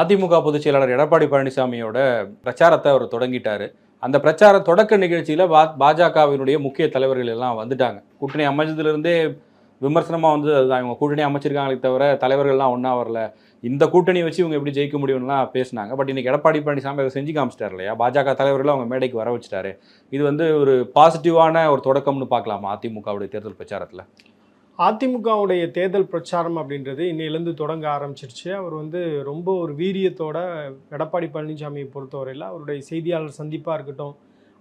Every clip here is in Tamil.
அதிமுக பொதுச் செயலாளர் எடப்பாடி பழனிசாமியோட பிரச்சாரத்தை அவர் தொடங்கிட்டார். அந்த பிரச்சார தொடக்க நிகழ்ச்சியில் பா பாஜகவினுடைய முக்கிய தலைவர்கள் எல்லாம் வந்துட்டாங்க. கூட்டணி அமைச்சதுலேருந்தே விமர்சனமாக வந்து அதுதான். இவங்க கூட்டணி அமைச்சிருக்காங்களே தவிர தலைவர்கள்லாம் ஒன்றா வரல. இந்த கூட்டணி வச்சு இவங்க எப்படி ஜெயிக்க முடியும்லாம் பேசினாங்க. பட் இன்றைக்கி எடப்பாடி பழனிசாமி அதை செஞ்சு காமிச்சிட்டார் இல்லையா? பாஜக தலைவர்கள் அவங்க மேடைக்கு வர வச்சுட்டாரு. இது வந்து ஒரு பாசிட்டிவான ஒரு தொடக்கம்னு பார்க்கலாமா? அதிமுகவுடைய தேர்தல் பிரச்சாரத்தில். அதிமுகவுடைய தேர்தல் பிரச்சாரம் அப்படின்றது இன்னிலேருந்து தொடங்க ஆரம்பிச்சிருச்சு. அவர் வந்து ரொம்ப ஒரு வீரியத்தோட எடப்பாடி பழனிசாமியை பொறுத்தவரையில் அவருடைய செய்தியாளர் சந்திப்பாக இருக்கட்டும்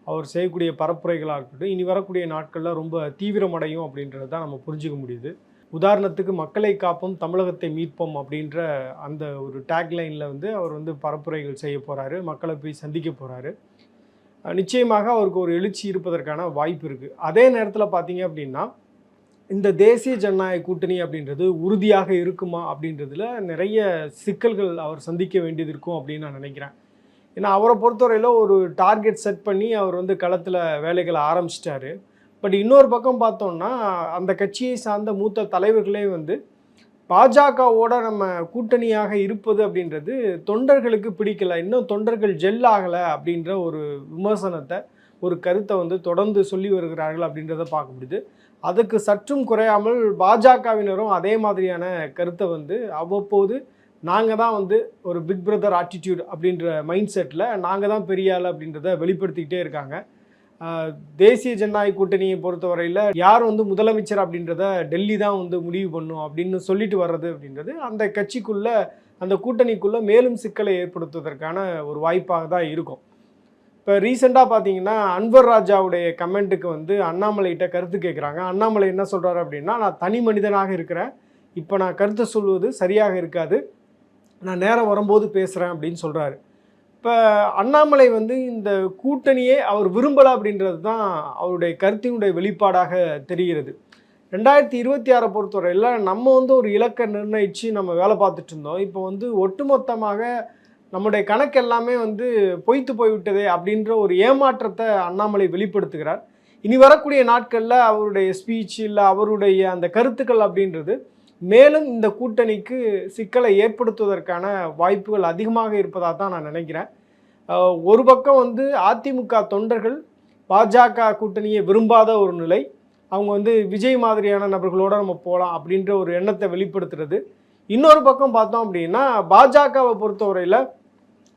அவர் செய்யக்கூடிய பரப்புரைகளாக இருக்கட்டும் இனி வரக்கூடிய நாட்களில் ரொம்ப தீவிரமடையும் அப்படின்றது தான் நம்ம புரிஞ்சுக்க முடியுது. உதாரணத்துக்கு மக்களை காப்போம் தமிழகத்தை மீட்போம் அப்படின்ற அந்த ஒரு டேக்லைனில் வந்து அவர் வந்து பரப்புரைகள் செய்ய போகிறாரு மக்களை போய் சந்திக்க போகிறாரு நிச்சயமாக அவருக்கு ஒரு எழுச்சி இருப்பதற்கான வாய்ப்பு இருக்குது அதே நேரத்தில் பார்த்தீங்க அப்படின்னா இந்த தேசிய ஜனநாயக கூட்டணி அப்படின்றது உறுதியாக இருக்குமா அப்படின்றதுல நிறைய சிக்கல்கள் அவர் சந்திக்க வேண்டியது இருக்கும் அப்படின்னு நான் நினைக்கிறேன். ஏன்னா அவரை பொறுத்தவரையில் ஒரு டார்கெட் செட் பண்ணி அவர் வந்து களத்தில் வேலைகளை ஆரம்பிச்சிட்டாரு. பட் இன்னொரு பக்கம் பார்த்தோம்னா அந்த கட்சியை சார்ந்த மூத்த தலைவர்களே வந்து பாஜகவோட நம்ம கூட்டணியாக இருப்பது அப்படின்றது தொண்டர்களுக்கு பிடிக்கல. இன்னும் தொண்டர்கள் ஜெல் ஆகலை அப்படின்ற ஒரு விமர்சனத்தை ஒரு கருத்தை வந்து தொடர்ந்து சொல்லி வருகிறார்கள் அப்படின்றத பார்க்க முடியுது. அதுக்கு சற்றும் குறையாமல் பாஜகவினரும் அதே மாதிரியான கருத்தை வந்து அவ்வப்போது நாங்கள் தான் வந்து ஒரு பிக் பிரதர் ஆட்டிடியூட் அப்படின்ற மைண்ட் செட்டில் நாங்கள் தான் பெரிய ஆள் அப்படின்றத வெளிப்படுத்திக்கிட்டே இருக்காங்க. தேசிய ஜனநாயக கூட்டணியை பொறுத்தவரையில் யார் வந்து முதலமைச்சர் அப்படின்றத டெல்லி தான் வந்து முடிவு பண்ணும் அப்படின்னு சொல்லிட்டு வர்றது அப்படின்றது அந்த கட்சிக்குள்ளே அந்த கூட்டணிக்குள்ளே மேலும் சிக்கலை ஏற்படுத்துவதற்கான ஒரு வாய்ப்பாக தான் இருக்கும். இப்போ ரீசெண்டாக பார்த்தீங்கன்னா அன்வர் ராஜாவுடைய கமெண்ட்டுக்கு வந்து அண்ணாமலைகிட்ட கருத்து கேட்குறாங்க அண்ணாமலை என்ன சொல்கிறாரு அப்படின்னா நான் தனி மனிதனாக இருக்கிறேன். இப்போ நான் கருத்து சொல்வது சரியாக இருக்காது. நான் நேரம் வரும்போது பேசுகிறேன் அப்படின்னு சொல்கிறாரு இப்போ அண்ணாமலை வந்து இந்த கூட்டணியே அவர் விரும்பலை அப்படின்றது தான் அவருடைய கருத்தினுடைய வெளிப்பாடாக தெரிகிறது. ரெண்டாயிரத்தி இருபத்தி ஆறை பொறுத்தவரையில் நம்ம வந்து ஒரு இலக்கை நிர்ணயித்து நம்ம வேலை பார்த்துட்டு இருந்தோம். இப்போ வந்து ஒட்டுமொத்தமாக நம்முடைய கணக்கு எல்லாமே வந்து பொய்த்து போய்விட்டதே அப்படின்ற ஒரு ஏமாற்றத்தை அண்ணாமலை வெளிப்படுத்துகிறார். இனி வரக்கூடிய நாட்களில் அவருடைய ஸ்பீச் இல்லை அவருடைய அந்த கருத்துக்கள் அப்படின்றது மேலும் இந்த கூட்டணிக்கு சிக்கலை ஏற்படுத்துவதற்கான வாய்ப்புகள் அதிகமாக இருப்பதாக தான் நான் நினைக்கிறேன். ஒரு பக்கம் வந்து அதிமுக தொண்டர்கள் பாஜக கூட்டணியை விரும்பாத ஒரு நிலை. அவங்க வந்து விஜய் மாதிரியான நபர்களோடு நம்ம போகலாம் அப்படின்ற ஒரு எண்ணத்தை வெளிப்படுத்துறது. இன்னொரு பக்கம் பார்த்தோம் அப்படின்னா பாஜகவை பொறுத்தவரையில்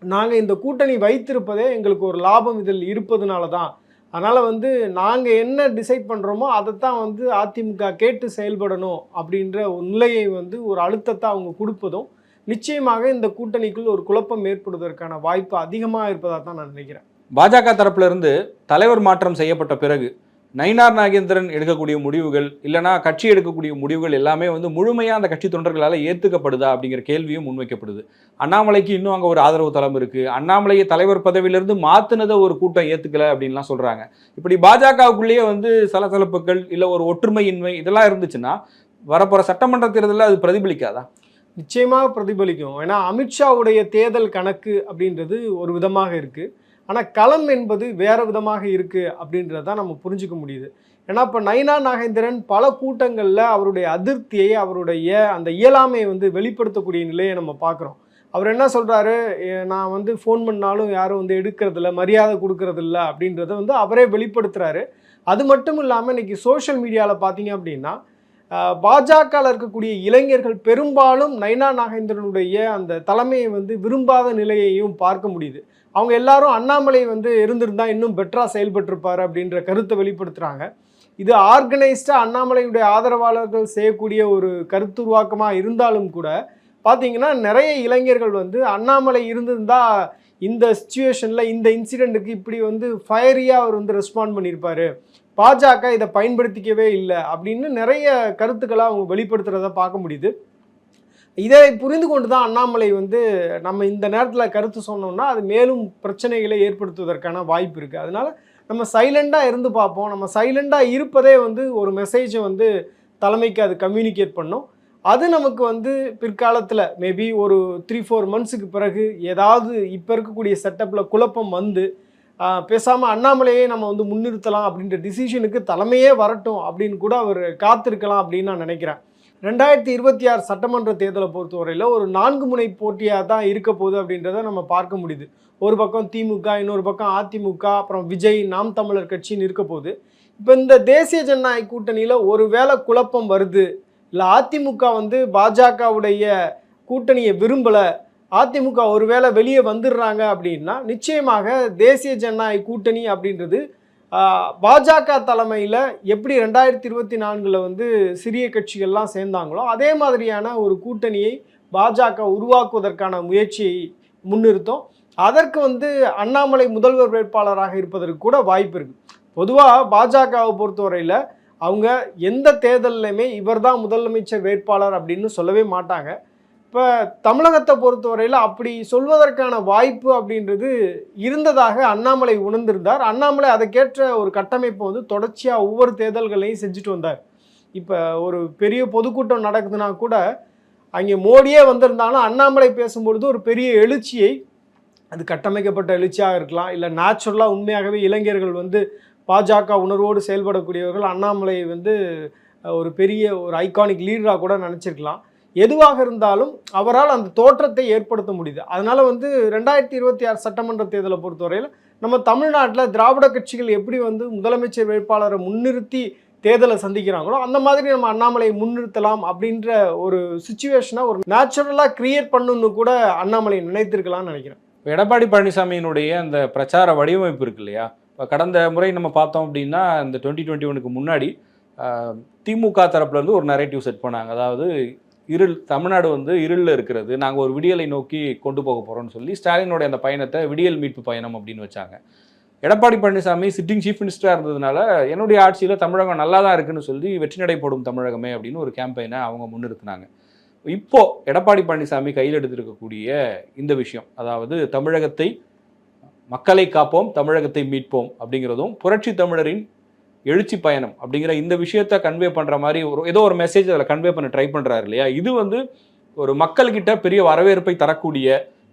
நாங்கள் இந்த கூட்டணி வைத்திருப்பதே எங்களுக்கு ஒரு லாபம் இதில் இருப்பதுனால தான் அதனால் வந்து நாங்கள் என்ன டிசைட் பண்ணுறோமோ அதைத்தான் வந்து அதிமுக கேட்டு செயல்படணும் அப்படின்ற ஒரு நிலையை வந்து ஒரு அழுத்தத்தை அவங்க கொடுப்பதும் நிச்சயமாக இந்த கூட்டணிக்குள் ஒரு குழப்பம் ஏற்படுவதற்கான வாய்ப்பு அதிகமாக இருப்பதாக தான் நான் நினைக்கிறேன். பாஜக தரப்பிலிருந்து தலைவர் மாற்றம் செய்யப்பட்ட பிறகு நயினார் நாகேந்திரன் எடுக்கக்கூடிய முடிவுகள் இல்லைனா கட்சி எடுக்கக்கூடிய முடிவுகள் எல்லாமே வந்து முழுமையாக அந்த கட்சி தொண்டர்களால் ஏற்றுக்கப்படுதா அப்படிங்கிற கேள்வியும் முன்வைக்கப்படுது. அண்ணாமலைக்கு இன்னும் அங்கே ஒரு ஆதரவு தளம் இருக்குது அண்ணாமலையை தலைவர் பதவியிலிருந்து மாற்றினதை ஒரு கூட்டம் ஏற்றுக்கல அப்படின்லாம் சொல்கிறாங்க இப்படி பாஜகவுக்குள்ளேயே வந்து சலசலப்புகள் இல்லை ஒரு ஒற்றுமையின்மை இதெல்லாம் இருந்துச்சுன்னா வரப்போகிற சட்டமன்ற தேர்தலில் அது பிரதிபலிக்காதா? நிச்சயமாக பிரதிபலிக்கும். ஏன்னா அமித்ஷாவுடைய தேர்தல் கணக்கு அப்படின்றது ஒரு விதமாக இருக்குது ஆனால் களம் என்பது வேறு விதமாக இருக்குது அப்படின்றத தான் நம்ம புரிஞ்சுக்க முடியுது. ஏன்னா இப்போ நயனா நாகேந்திரன் பல கூட்டங்களில் அவருடைய அதிருப்தியை அவருடைய அந்த இயலாமையை வந்து வெளிப்படுத்தக்கூடிய நிலையை நம்ம பார்க்குறோம். அவர் என்ன சொல்கிறாரு நான் வந்து ஃபோன் பண்ணாலும் யாரும் வந்து எடுக்கிறதில்ல மரியாதை கொடுக்கறதில்ல அப்படின்றத வந்து அவரே வெளிப்படுத்துகிறாரு அது மட்டும் இல்லாமல் இன்றைக்கி சோஷியல் மீடியாவில் பார்த்தீங்க அப்படின்னா பாஜகவில் இருக்கக்கூடிய இளைஞர்கள் பெரும்பாலும் நைனா நாகேந்திரனுடைய அந்த தலைமையை வந்து விரும்பாத நிலையையும் பார்க்க முடியுது. அவங்க எல்லாரும் அண்ணாமலை வந்து இருந்திருந்தா இன்னும் பெட்டராக செயல்பட்டிருப்பார் அப்படின்ற கருத்தை வெளிப்படுத்துகிறாங்க இது ஆர்கனைஸ்டாக அண்ணாமலையுடைய ஆதரவாளர்கள் செய்யக்கூடிய ஒரு கருத்துருவாக்கமாக இருந்தாலும் கூட பார்த்தீங்கன்னா நிறைய இளைஞர்கள் வந்து அண்ணாமலை இருந்திருந்தா இந்த சுச்சுவேஷனில் இந்த இன்சிடெண்ட்டுக்கு இப்படி வந்து ஃபயரியாக அவர் வந்து ரெஸ்பாண்ட் பண்ணியிருப்பார். பாஜக இதை பயன்படுத்திக்கவே இல்லை அப்படின்னு நிறைய கருத்துக்களை அவங்க வெளிப்படுத்துகிறத பார்க்க முடியுது. இதை புரிந்து கொண்டு தான் அண்ணாமலை வந்து நம்ம இந்த நேரத்தில் கருத்து சொன்னோம்னா அது மேலும் பிரச்சனைகளை ஏற்படுத்துவதற்கான வாய்ப்பு இருக்குது அதனால் நம்ம சைலண்டாக இருந்து பார்ப்போம். நம்ம சைலண்டாக இருப்பதே வந்து ஒரு மெசேஜை வந்து தலைமைக்கு அது கம்யூனிகேட் பண்ணோம். அது நமக்கு வந்து பிற்காலத்தில் மேபி ஒரு த்ரீ ஃபோர் மந்த்ஸுக்கு பிறகு ஏதாவது இப்போ இருக்கக்கூடிய செட்டப்பில் குழப்பம் வந்து பேசாமல் அண்ணாமலையே நம்ம வந்து முன்னிறுத்தலாம் அப்படின்ற டிசிஷனுக்கு தலைமையே வரட்டும் அப்படின்னு கூட அவர் காத்திருக்கலாம் அப்படின்னு நான் நினைக்கிறேன். ரெண்டாயிரத்தி இருபத்தி ஆறு சட்டமன்ற தேர்தலை பொறுத்தவரையில் ஒரு நான்கு முனை போட்டியாக தான் இருக்க போகுது அப்படின்றத நம்ம பார்க்க முடியுது. ஒரு பக்கம் திமுக இன்னொரு பக்கம் அதிமுக அப்புறம் விஜய் நாம் தமிழர் கட்சின்னு இருக்க போகுது. இப்போ இந்த தேசிய ஜனநாயக கூட்டணியில் ஒரு வேளை குழப்பம் வருது இல்லை அதிமுக வந்து பாஜகவுடைய கூட்டணியை விரும்பலை. அதிமுக ஒருவேளை வெளியே வந்துடுறாங்க அப்படின்னா நிச்சயமாக தேசிய ஜனநாயக கூட்டணி அப்படின்றது பாஜக தலைமையில் எப்படி ரெண்டாயிரத்தி இருபத்தி நான்கில் வந்து சிறிய கட்சிகள்லாம் சேர்ந்தாங்களோ அதே மாதிரியான ஒரு கூட்டணியை பாஜக உருவாக்குவதற்கான முயற்சியை முன்னிறுத்தும். அதற்கு வந்து அண்ணாமலை முதல்வர் வேட்பாளராக இருப்பதற்கு கூட வாய்ப்பு இருக்குது பொதுவாக பாஜகவை பொறுத்தவரையில் அவங்க எந்த தேர்தல்லையுமே இவர் தான் முதலமைச்சர் வேட்பாளர் அப்படின்னு சொல்லவே மாட்டாங்க. இப்போ தமிழகத்தை பொறுத்தவரையில் அப்படி சொல்வதற்கான வாய்ப்பு அப்படின்றது இருந்ததாக அண்ணாமலை உணர்ந்திருந்தார். அண்ணாமலை அதற்கேற்ற ஒரு கட்டமைப்பை வந்து தொடர்ச்சியாக ஒவ்வொரு தேர்தல்களையும் செஞ்சுட்டு வந்தார். இப்போ ஒரு பெரிய பொதுக்கூட்டம் நடக்குதுன்னா கூட அங்கே மோடியே வந்திருந்தாலும் அண்ணாமலை பேசும்பொழுது ஒரு பெரிய எழுச்சியை அது கட்டமைக்கப்பட்ட எழுச்சியாக இருக்கலாம் இல்லை நேச்சுரலாக உண்மையாகவே இளைஞர்கள் வந்து பாஜக உணர்வோடு செயல்படக்கூடியவர்கள் அண்ணாமலை வந்து ஒரு பெரிய ஒரு ஐகானிக் லீடராக கூட நினச்சிருக்கலாம் எதுவாக இருந்தாலும் அவரால் அந்த தோற்றத்தை ஏற்படுத்த முடியுது. அதனால் வந்து ரெண்டாயிரத்தி இருபத்தி ஆறு சட்டமன்ற தேர்தலை பொறுத்தவரையில் நம்ம தமிழ்நாட்டில் திராவிட கட்சிகள் எப்படி வந்து முதலமைச்சர் வேட்பாளரை முன்னிறுத்தி தேர்தலை சந்திக்கிறாங்களோ அந்த மாதிரி நம்ம அண்ணாமலையை முன்னிறுத்தலாம் அப்படின்ற ஒரு சுச்சுவேஷனை ஒரு நேச்சுரலாக கிரியேட் பண்ணணும்னு கூட அண்ணாமலை நினைத்திருக்கலாம்னு நினைக்கிறேன். எடப்பாடி பழனிசாமியினுடைய அந்த பிரச்சார வடிவமைப்பு இருக்கு இல்லையா? கடந்த முறை நம்ம பார்த்தோம் அப்படின்னா இந்த டுவெண்ட்டி டுவெண்ட்டி ஒனுக்கு முன்னாடி திமுக தரப்புலேருந்து ஒரு நரேட்டிவ் செட் பண்ணாங்க அதாவது இருள் தமிழ்நாடு வந்து இருளில் இருக்கிறது. நாங்கள் ஒரு விடியலை நோக்கி கொண்டு போக போகிறோம்னு சொல்லி ஸ்டாலினுடைய அந்த பயணத்தை விடியல் மீட்பு பயணம் அப்படின்னு வச்சாங்க. எடப்பாடி பழனிசாமி சிட்டிங் சீஃப் மினிஸ்டராக இருந்ததுனால என்னுடைய ஆட்சியில் தமிழகம் நல்லா தான் இருக்குன்னு சொல்லி வெற்றி நடைபோடும் தமிழகமே அப்படின்னு ஒரு கேம்பெயினை அவங்க முன்னிறுத்தினாங்க. இப்போ எடப்பாடி பழனிசாமி கையில் எடுத்திருக்கக்கூடிய இந்த விஷயம் அதாவது தமிழகத்தை மக்களை காப்போம் தமிழகத்தை மீட்போம் அப்படிங்கிறதும் புரட்சி தமிழரின் எழுச்சி பயணம் அப்படிங்கிற இந்த விஷயத்த கன்வே பண்ணுற மாதிரி ஒரு ஏதோ ஒரு மெசேஜ் அதில் கன்வே பண்ண ட்ரை பண்ணுறாரு இல்லையா? இது வந்து ஒரு மக்கள்கிட்ட பெரிய வரவேற்பை தரக்கூடிய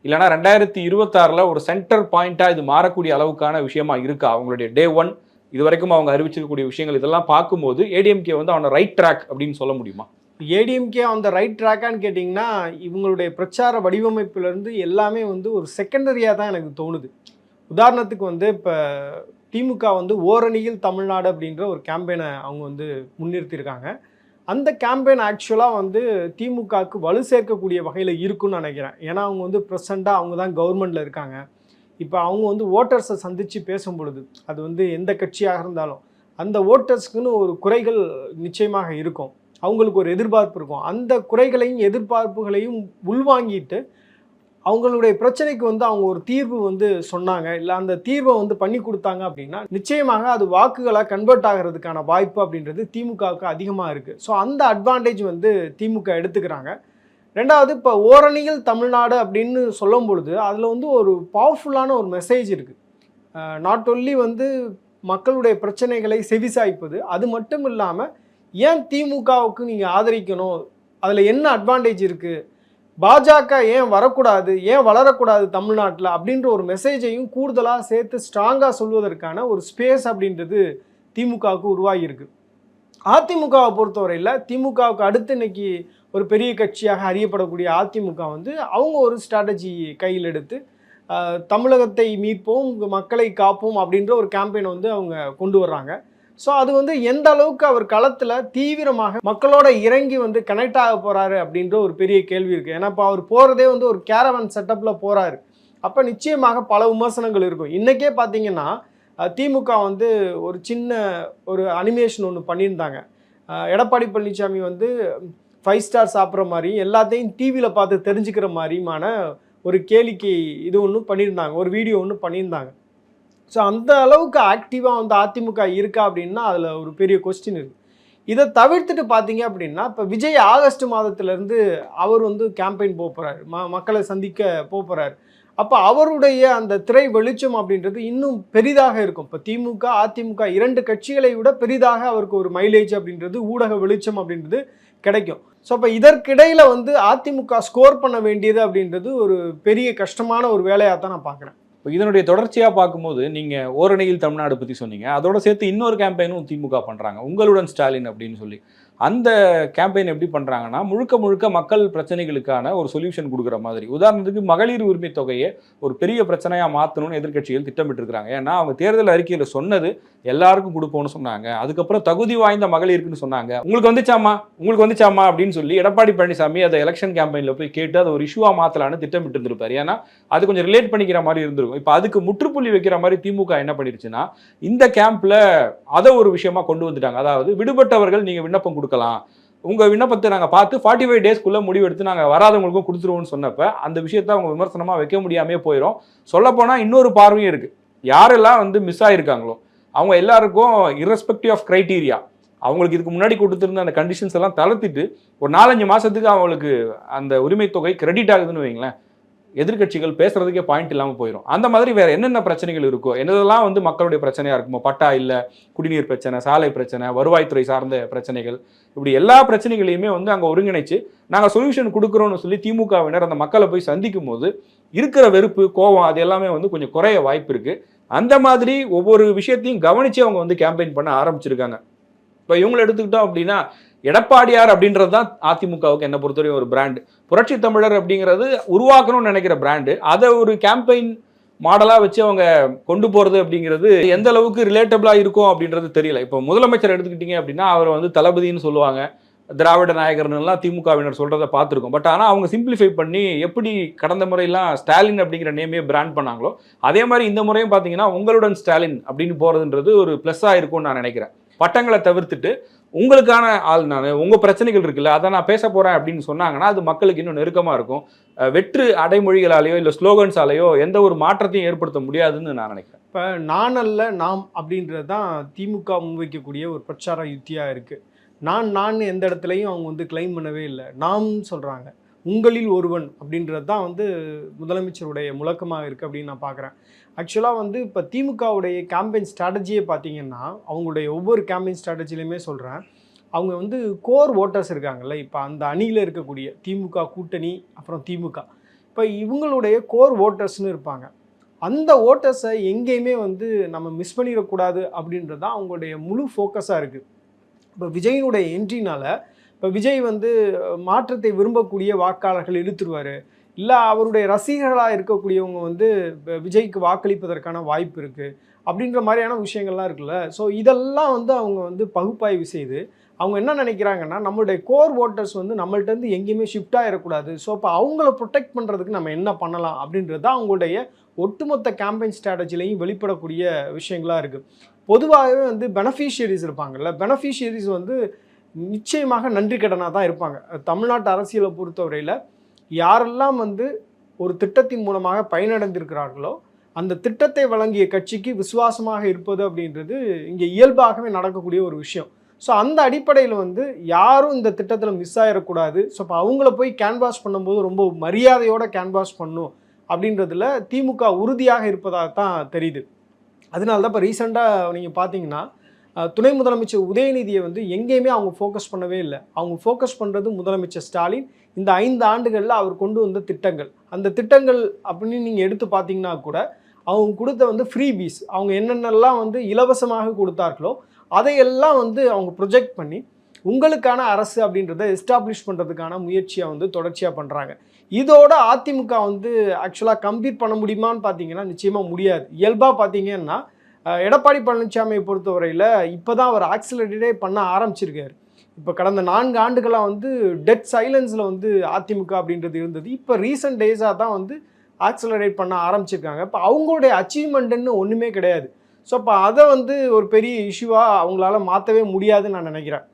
இல்லைனா ரெண்டாயிரத்தி இருபத்தாறில் ஒரு சென்டர் பாயிண்ட்டாக இது மாறக்கூடிய அளவுக்கான விஷயமா இருக்கா? அவங்களுடைய டே ஒன் இது வரைக்கும் அவங்க அறிவிச்சிருக்கக்கூடிய விஷயங்கள் இதெல்லாம் பார்க்கும்போது ஏடிஎம்கே வந்து அவனை ரைட் ட்ராக் அப்படின்னு சொல்ல முடியுமா? ஏடிஎம்கே அந்த ரைட் ட்ராக்கான்னு கேட்டிங்கன்னா இவங்களுடைய பிரச்சார வடிவமைப்புலேருந்து எல்லாமே வந்து ஒரு செகண்டரியாக தான் எனக்கு தோணுது. உதாரணத்துக்கு வந்து இப்போ திமுக வந்து ஓரணியில் தமிழ்நாடு அப்படின்ற ஒரு கேம்பெயினை அவங்க வந்து முன்னிறுத்தியிருக்காங்க. அந்த கேம்பெயின் ஆக்சுவலாக வந்து திமுகவுக்கு வலு சேர்க்கக்கூடிய வகையில் இருக்குன்னு நினைக்கிறேன். ஏன்னா அவங்க வந்து ப்ரெசண்ட்டாக அவங்க தான் கவர்மெண்ட்டில் இருக்காங்க. இப்போ அவங்க வந்து ஓட்டர்ஸை சந்தித்து பேசும் பொழுது அது வந்து எந்த கட்சியாக இருந்தாலும் அந்த ஓட்டர்ஸ்க்குன்னு ஒரு குறைகள் நிச்சயமாக இருக்கும். அவங்களுக்கு ஒரு எதிர்பார்ப்பு இருக்கும். அந்த குறைகளையும் எதிர்பார்ப்புகளையும் உள்வாங்கிட்டு அவங்களுடைய பிரச்சனைக்கு வந்து அவங்க ஒரு தீர்வு வந்து சொன்னாங்க. இல்லை அந்த தீர்வை வந்து பண்ணி கொடுத்தாங்க அப்படின்னா நிச்சயமாக அது வாக்குகளாக கன்வெர்ட் ஆகிறதுக்கான வாய்ப்பு அப்படின்றது திமுகவுக்கு அதிகமாக இருக்குது ஸோ அந்த அட்வான்டேஜ் வந்து திமுக எடுத்துக்கிறாங்க. ரெண்டாவது இப்போ ஓரணியில் தமிழ்நாடு அப்படின்னு சொல்லும் பொழுது அதில் வந்து ஒரு பவர்ஃபுல்லான ஒரு மெசேஜ் இருக்குது நாட் ஒன்லி வந்து மக்களுடைய பிரச்சனைகளை செவிசாய்ப்பது அது மட்டும் இல்லாமல் ஏன் திமுகவுக்கு நீங்கள் ஆதரிக்கணும்? அதில் என்ன அட்வான்டேஜ் இருக்குது பாஜக ஏன் வரக்கூடாது ஏன் வளரக்கூடாது தமிழ்நாட்டில் அப்படின்ற ஒரு மெசேஜையும் கூடுதலாக சேர்த்து ஸ்ட்ராங்காக சொல்வதற்கான ஒரு ஸ்பேஸ் அப்படின்றது திமுகவுக்கு உருவாகியிருக்கு. அதிமுகவை பொறுத்தவரையில் திமுகவுக்கு அடுத்து இன்னைக்கு ஒரு பெரிய கட்சியாக அறியப்படக்கூடிய அதிமுக வந்து அவங்க ஒரு ஸ்ட்ராட்டஜி கையில் எடுத்து தமிழகத்தை மீட்போம் மக்களை காப்போம் அப்படின்ற ஒரு கேம்பெயினை வந்து அவங்க கொண்டு வர்றாங்க. ஸோ அது வந்து எந்த அளவுக்கு அவர் களத்தில் தீவிரமாக மக்களோட இறங்கி வந்து கனெக்ட் ஆக போகிறாரு அப்படின்ற ஒரு பெரிய கேள்வி இருக்குது ஏன்னா இப்போ அவர் போகிறதே வந்து ஒரு கேரவன் செட்டப்பில் போகிறாரு அப்போ நிச்சயமாக பல விமர்சனங்கள் இருக்கும். இன்றைக்கே பார்த்தீங்கன்னா திமுக வந்து ஒரு சின்ன ஒரு அனிமேஷன் ஒன்று பண்ணியிருந்தாங்க. எடப்பாடி பழனிசாமி வந்து ஃபைவ் ஸ்டார் சாப்பிட்ற மாதிரி எல்லாத்தையும் டிவியில் பார்த்து தெரிஞ்சுக்கிற மாதிரியுமான ஒரு கேளிக்கை இது ஒன்று பண்ணியிருந்தாங்க. ஒரு வீடியோ ஒன்று பண்ணியிருந்தாங்க. ஸோ அந்த அளவுக்கு ஆக்டிவாக வந்து அதிமுக இருக்கா அப்படின்னா அதில் ஒரு பெரிய கொஸ்டின் இருக்குது இதை தவிர்த்துட்டு பார்த்தீங்க அப்படின்னா இப்போ விஜய் ஆகஸ்ட் மாதத்துலேருந்து அவர் வந்து கேம்பெயின் போக போகிறாரு ம மக்களை சந்திக்க போக போகிறாரு அப்போ அவருடைய அந்த திரை வெளிச்சம் அப்படின்றது இன்னும் பெரிதாக இருக்கும். இப்போ திமுக அதிமுக இரண்டு கட்சிகளை விட பெரிதாக அவருக்கு ஒரு மைலேஜ் அப்படின்றது ஊடக வெளிச்சம் அப்படின்றது கிடைக்கும். ஸோ அப்போ இதற்கிடையில் வந்து அதிமுக ஸ்கோர் பண்ண வேண்டியது அப்படின்றது ஒரு பெரிய கஷ்டமான ஒரு வேலையாக தான் நான் பார்க்குறேன் இப்போ இதனுடைய தொடர்ச்சியாக பார்க்கும்போது நீங்கள் ஓரணியில் தமிழ்நாடு பற்றி சொன்னீங்க. அதோட சேர்த்து இன்னொரு கேம்பெயினும் திமுக பண்ணுறாங்க உங்களுடன் ஸ்டாலின் அப்படின்னு சொல்லி. அந்த கேம்பெயின் எப்படி பண்ணுறாங்கன்னா முழுக்க முழுக்க மக்கள் பிரச்சனைகளுக்கான ஒரு சொல்யூஷன் கொடுக்குற மாதிரி. உதாரணத்துக்கு மகளிர் உரிமை தொகையை ஒரு பெரிய பிரச்சனையாக மாற்றணும்னு எதிர்க்கட்சிகள் திட்டமிட்டிருக்கிறாங்க. ஏன்னா அவங்க தேர்தல் அறிக்கையில் சொன்னது எல்லாருக்கும் கொடுப்போம்னு சொன்னாங்க. அதுக்கப்புறம் தகுதி வாய்ந்த மகளிருக்குன்னு சொன்னாங்க. உங்களுக்கு வந்துச்சாமா உங்களுக்கு வந்துச்சாமா அப்படின்னு சொல்லி எடப்பாடி பழனிசாமி அதை எலெக்ஷன் கேம்பெயினில் போய் கேட்டு அதை ஒரு இஷ்யூவாக மாற்றலான்னு திட்டமிட்டு இருந்திருப்பாரு ஏன்னா அது கொஞ்சம் ரிலேட் பண்ணிக்கிற மாதிரி இருந்திருக்கும். இப்போ அதுக்கு முற்றுப்புள்ளி வைக்கிற மாதிரி திமுக என்ன பண்ணிருச்சுன்னா இந்த கேம்ப்ல அதை ஒரு விஷயமா கொண்டு வந்துட்டாங்க. அதாவது விடுபட்டவர்கள் நீங்கள் விண்ணப்பம் கொடுக்கலாம். உங்கள் விண்ணப்பத்தை நாங்கள் பார்த்து ஃபார்ட்டி ஃபைவ் டேஸ்க்குள்ளே முடிவெடுத்து நாங்கள் வராதவங்களுக்கும் கொடுத்துருவோம்னு சொன்னப்போ அந்த விஷயத்தை அவங்க விமர்சனமாக வைக்க முடியாமே போயிடும் சொல்லப்போனால் இன்னொரு பார்வையும் இருக்குது யாரெல்லாம் வந்து மிஸ் ஆகிருக்காங்களோ அவங்க எல்லாருக்கும் இரஸ்பெக்டிவ் ஆஃப் க்ரைட்டீரியா அவங்களுக்கு இதுக்கு முன்னாடி கொடுத்துருந்த அந்த கண்டிஷன்ஸ் எல்லாம் தளர்த்திட்டு ஒரு நாலஞ்சு மாதத்துக்கு அவங்களுக்கு அந்த உரிமை தொகை கிரெடிட் ஆகுதுன்னு வைங்களேன் எதிர்க்கட்சிகள் பேசுறதுக்கே பாயிண்ட் இல்லாமல் போயிடும் அந்த மாதிரி வேற என்னென்ன பிரச்சனைகள் இருக்கோ என்னதெல்லாம் வந்து மக்களுடைய பிரச்சனையா இருக்குமோ பட்டா இல்லை குடிநீர் பிரச்சனை சாலை பிரச்சனை வருவாய்த்துறை சார்ந்த பிரச்சனைகள் இப்படி எல்லா பிரச்சனைகளையுமே வந்து அங்கே ஒருங்கிணைச்சு நாங்கள் சொல்யூஷன் கொடுக்குறோம்னு சொல்லி திமுகவினர் அந்த மக்களை போய் சந்திக்கும் போது இருக்கிற வெறுப்பு கோபம் அது எல்லாமே வந்து கொஞ்சம் குறைய வாய்ப்பு இருக்கு. அந்த மாதிரி ஒவ்வொரு விஷயத்தையும் கவனிச்சு அவங்க வந்து கேம்பெயின் பண்ண ஆரம்பிச்சிருக்காங்க. இப்போ இவங்களை எடுத்துக்கிட்டோம் அப்படின்னா எடப்பாடியார் அப்படின்றது தான் அதிமுகவுக்கு என்ன பொறுத்தவரையும் ஒரு பிராண்டு புரட்சி தமிழர் அப்படிங்கிறது உருவாக்கணும்னு நினைக்கிற பிராண்டு அதை ஒரு கேம்பெயின் மாடலாக வச்சு அவங்க கொண்டு போகிறது அப்படிங்கிறது எந்த அளவுக்கு ரிலேட்டபிளாக இருக்கும் அப்படின்றது தெரியல. இப்போ முதலமைச்சர் எடுத்துக்கிட்டீங்க அப்படின்னா அவர் வந்து தளபதின்னு சொல்லுவாங்க. திராவிட நாயகர்னெல்லாம் திமுகவினர் சொல்கிறத பார்த்துருக்கோம். பட் ஆனால் அவங்க சிம்பிளிஃபை பண்ணி எப்படி கடந்த முறையெல்லாம் ஸ்டாலின் அப்படிங்கிற நேமே பிராண்ட் பண்ணாங்களோ அதே மாதிரி இந்த முறையும் பார்த்தீங்கன்னா உங்களுடன் ஸ்டாலின் அப்படின்னு போகிறதுன்றது ஒரு ப்ளஸ்ஸாக இருக்கும்னு நான் நினைக்கிறேன். பட்டங்களை தவிர்த்துட்டு உங்களுக்கான ஆள் நான் உங்கள் பிரச்சனைகள் இருக்குல்ல அதை நான் பேச போகிறேன் அப்படின்னு சொன்னாங்கன்னா அது மக்களுக்கு இன்னும் நெருக்கமாக இருக்கும். வெற்று அடைமொழிகளாலேயோ இல்லை ஸ்லோகன்ஸாலேயோ எந்த ஒரு மாற்றத்தையும் ஏற்படுத்த முடியாதுன்னு நான் நினைக்கிறேன். இப்போ நான் அல்ல நாம் அப்படின்றது தான் திமுக முன்வைக்கக்கூடிய ஒரு பிரச்சார யுத்தியாக இருக்குது நான் நான் எந்த இடத்துலையும் அவங்க வந்து கிளைம் பண்ணவே இல்லை. நாம் சொல்கிறாங்க உங்களில் ஒருவன் அப்படின்றது தான் வந்து முதலமைச்சருடைய முழக்கமாக இருக்குது அப்படின்னு நான் பார்க்குறேன். ஆக்சுவலாக வந்து இப்போ திமுகவுடைய கேம்பெயின் ஸ்ட்ராட்டஜியே பார்த்தீங்கன்னா அவங்களுடைய ஒவ்வொரு கேம்பெயின் ஸ்ட்ராட்டஜிலையுமே சொல்கிறேன் அவங்க வந்து கோர் ஓட்டர்ஸ் இருக்காங்கல்ல இப்போ அந்த அணியில் இருக்கக்கூடிய திமுக கூட்டணி அப்புறம் திமுக. இப்போ இவங்களுடைய கோர் ஓட்டர்ஸ்னு இருப்பாங்க. அந்த ஓட்டர்ஸை எங்கேயுமே வந்து நம்ம மிஸ் பண்ணிடக்கூடாது அப்படின்றது தான் அவங்களுடைய முழு ஃபோக்கஸாக இருக்குது இப்போ விஜயினுடைய என்ட்ரினால் இப்போ விஜய் வந்து மாற்றத்தை விரும்பக்கூடிய வாக்காளர்கள் இழுத்துருவார். இல்லை அவருடைய ரசிகர்களாக இருக்கக்கூடியவங்க வந்து விஜய்க்கு வாக்களிப்பதற்கான வாய்ப்பு இருக்குது அப்படின்ற மாதிரியான விஷயங்கள்லாம் இருக்குல்ல. ஸோ இதெல்லாம் வந்து அவங்க வந்து பகுப்பாய்வு செய்து அவங்க என்ன நினைக்கிறாங்கன்னா நம்மளுடைய கோர் ஓட்டர்ஸ் வந்து நம்மள்ட்டேருந்து எங்கேயுமே ஷிஃப்ட் ஆகிடக்கூடாது ஸோ அப்போ அவங்கள ப்ரொடெக்ட் பண்ணுறதுக்கு நம்ம என்ன பண்ணலாம் அப்படின்றது தான் அவங்களுடைய ஒட்டுமொத்த கேம்பெயின் ஸ்ட்ராட்டஜிலையும் வெளிப்படக்கூடிய விஷயங்களாக இருக்குது பொதுவாகவே வந்து பெனஃபிஷியரிஸ் இருப்பாங்கல்ல பெனஃபிஷியரிஸ் வந்து நிச்சயமாக நன்றி கடனாக தான் இருப்பாங்க. தமிழ்நாட்டு அரசியலை பொறுத்தவரையில் யாரெல்லாம் வந்து ஒரு திட்டத்தின் மூலமாக பயனடைந்திருக்கிறார்களோ அந்த திட்டத்தை வழங்கிய கட்சிக்கு விசுவாசமாக இருப்பது அப்படின்றது இங்கே இயல்பாகவே நடக்கக்கூடிய ஒரு விஷயம். ஸோ அந்த அடிப்படையில் வந்து யாரும் இந்த திட்டத்தில் மிஸ் ஆகிடக்கூடாது ஸோ இப்போ அவங்கள போய் கேன்வாஸ் பண்ணும்போது ரொம்ப மரியாதையோடு கேன்வாஸ் பண்ணும் அப்படின்றதுல திமுக உறுதியாக இருப்பதாக தான் தெரியுது. அதனால தான் இப்போ ரீசெண்டாக நீங்கள் பார்த்தீங்கன்னா துணை முதலமைச்சர் உதயநிதியை வந்து எங்கேயுமே அவங்க ஃபோக்கஸ் பண்ணவே இல்லை. அவங்க ஃபோக்கஸ் பண்ணுறது முதலமைச்சர் ஸ்டாலின் இந்த ஐந்து ஆண்டுகளில் அவர் கொண்டு வந்த திட்டங்கள். அந்த திட்டங்கள் அப்படின்னு நீங்கள் எடுத்து பார்த்தீங்கன்னா கூட அவங்க கொடுத்த வந்து ஃப்ரீ பீஸ் அவங்க என்னென்னலாம் வந்து இலவசமாக கொடுத்தார்களோ அதையெல்லாம் வந்து அவங்க ப்ரொஜெக்ட் பண்ணி உங்களுக்கான அரசு அப்படின்றத எஸ்டாப்ளிஷ் பண்ணுறதுக்கான முயற்சியை வந்து தொடர்ச்சியாக பண்ணுறாங்க இதோட அதிமுக வந்து ஆக்சுவலாக கம்ப்ளீட் பண்ண முடியுமான்னு பார்த்தீங்கன்னா நிச்சயமாக முடியாது. இயல்பாக பார்த்தீங்கன்னா எடப்பாடி பழனிசாமியை பொறுத்தவரையில் இப்போ தான் அவர் ஆக்சிலரேட்டே பண்ண ஆரம்பிச்சிருக்காரு. இப்போ கடந்த நான்கு ஆண்டுகளாக வந்து டெட் சைலன்ஸில் வந்து அதிமுக அப்படின்றது இருந்தது. இப்போ ரீசெண்ட் டேஸாக தான் வந்து ஆக்சிலரேட் பண்ண ஆரம்பிச்சிருக்காங்க. இப்போ அவங்களுடைய அச்சீவ்மெண்ட்டுன்னு ஒன்றுமே கிடையாது. ஸோ அப்போ அதை வந்து ஒரு பெரிய இஷ்யூவாக அவங்களால மாற்றவே முடியாதுன்னு நான் நினைக்கிறேன்.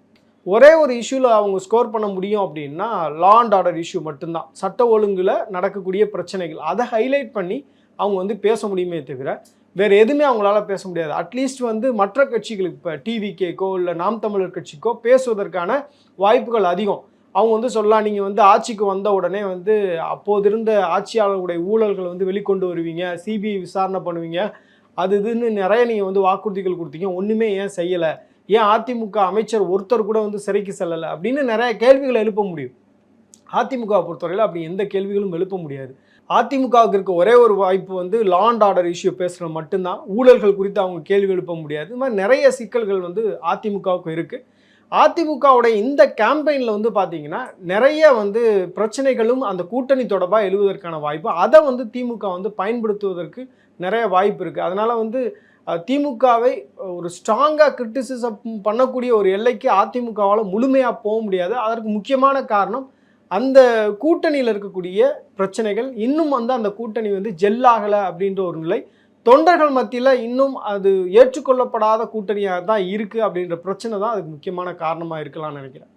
ஒரே ஒரு இஷ்யூவில் அவங்க ஸ்கோர் பண்ண முடியும் அப்படின்னா லா அண்ட் ஆர்டர் இஷ்யூ மட்டும்தான். சட்ட ஒழுங்கில் நடக்கக்கூடிய பிரச்சனைகள். அதை ஹைலைட் பண்ணி அவங்க வந்து பேச முடியுமே தவிர வேறு எதுவுமே அவங்களால பேச முடியாது. அட்லீஸ்ட் வந்து மற்ற கட்சிகளுக்கு இப்போ டிவிகேக்கோ இல்லை நாம் தமிழர் கட்சிக்கோ பேசுவதற்கான வாய்ப்புகள் அதிகம். அவங்க வந்து சொல்லலாம் நீங்கள் வந்து ஆட்சிக்கு வந்த உடனே வந்து அப்போது இருந்த ஆட்சியாளர்களுடைய ஊழல்களை வந்து வெளிக்கொண்டு வருவீங்க சிபிஐ விசாரணை பண்ணுவீங்க. அது இதுன்னு நிறைய நீங்கள் வந்து வாக்குறுதிகள் கொடுத்தீங்க. ஒன்றுமே ஏன் செய்யலை? ஏன் அதிமுக அமைச்சர் ஒருத்தர் கூட வந்து சிறைக்கு செல்லலை? அப்படின்னு நிறைய கேள்விகளை எழுப்ப முடியும். அதிமுக பொறுத்தவரையில் அப்படி எந்த கேள்விகளும் எழுப்ப முடியாது. அதிமுகவுக்கு இருக்க ஒரே ஒரு வாய்ப்பு வந்து லா அண்ட் ஆர்டர் இஷ்யூ பேசுகிறது மட்டும்தான். ஊழல்கள் குறித்து அவங்க கேள்வி எழுப்ப முடியாது. இது மாதிரி நிறைய சிக்கல்கள் வந்து அதிமுகவுக்கு இருக்குது அதிமுகவுடைய இந்த கேம்பெயினில் வந்து பார்த்தீங்கன்னா நிறைய வந்து பிரச்சனைகளும் அந்த கூட்டணி தொடர்பாக எழுவதற்கான வாய்ப்பு அதை வந்து திமுக வந்து பயன்படுத்துவதற்கு நிறைய வாய்ப்பு இருக்குது அதனால் வந்து திமுகவை ஒரு ஸ்ட்ராங்காக கிரிட்டிசிசம் பண்ணக்கூடிய ஒரு எல்லைக்கு அதிமுகவால் முழுமையாக போக முடியாது. அதற்கு முக்கியமான காரணம் அந்த கூட்டணியில் இருக்கக்கூடிய பிரச்சனைகள் இன்னும் வந்து அந்த கூட்டணி வந்து ஜெல்லாகலை அப்படின்ற ஒரு நிலை. தொண்டர்கள் மத்தியில் இன்னும் அது ஏற்றுக்கொள்ளப்படாத கூட்டணியாக தான் இருக்குது அப்படின்ற பிரச்சனை தான் அதுக்கு முக்கியமான காரணமாக இருக்கலாம்னு நினைக்கிறேன்.